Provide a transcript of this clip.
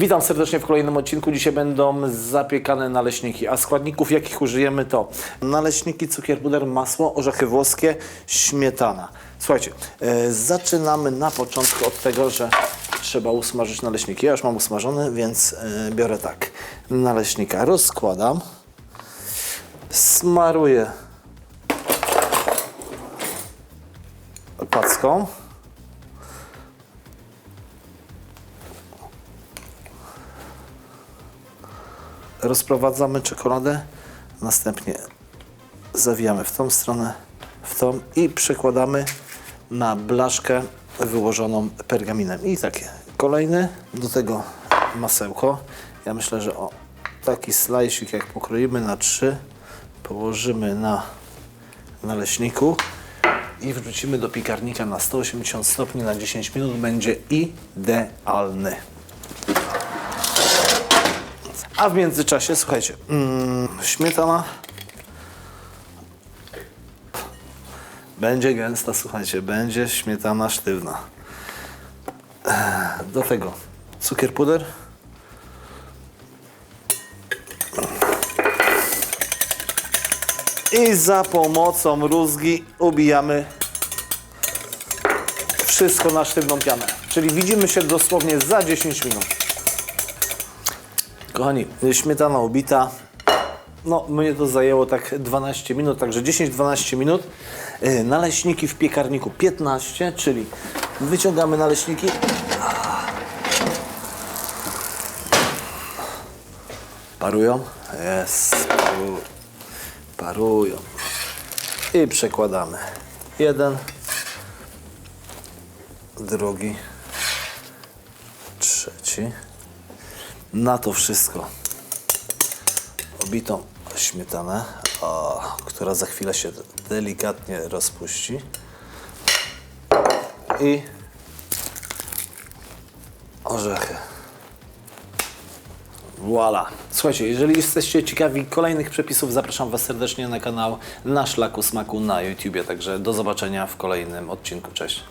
Witam serdecznie w kolejnym odcinku. Dzisiaj będą zapiekane naleśniki, a składników jakich użyjemy to naleśniki, cukier, puder, masło, orzechy włoskie, śmietana. Słuchajcie, e, zaczynamy na początku od tego, że trzeba usmażyć naleśniki. Ja już mam usmażone, więc e, biorę tak. Naleśnika rozkładam, smaruję packą. Rozprowadzamy czekoladę, następnie zawijamy w tą stronę, w tą i przekładamy na blaszkę wyłożoną pergaminem. I takie. Kolejny, do tego masełko. Ja myślę, że o taki slajsik jak pokroimy na trzy, położymy na naleśniku i wrzucimy do piekarnika na 180 stopni na 10 minut. Będzie idealny. A w międzyczasie, słuchajcie, mm, śmietana będzie gęsta, słuchajcie, będzie śmietana sztywna. Do tego cukier puder. I za pomocą rózgi ubijamy wszystko na sztywną pianę. Czyli widzimy się dosłownie za 10 minut. Kochani, śmietana ubita. No, mnie to zajęło tak 12 minut, także 10-12 minut. Yy, Naleśniki w piekarniku 15, czyli wyciągamy naleśniki. Parują? Jest. paru- Parują. I przekładamy. Jeden, drugi, trzeci na to wszystko obitą śmietanę, o, która za chwilę się delikatnie rozpuści i orzechy. Voila. Słuchajcie, jeżeli jesteście ciekawi kolejnych przepisów, zapraszam Was serdecznie na kanał Na Szlaku Smaku na YouTubie. Także do zobaczenia w kolejnym odcinku. Cześć.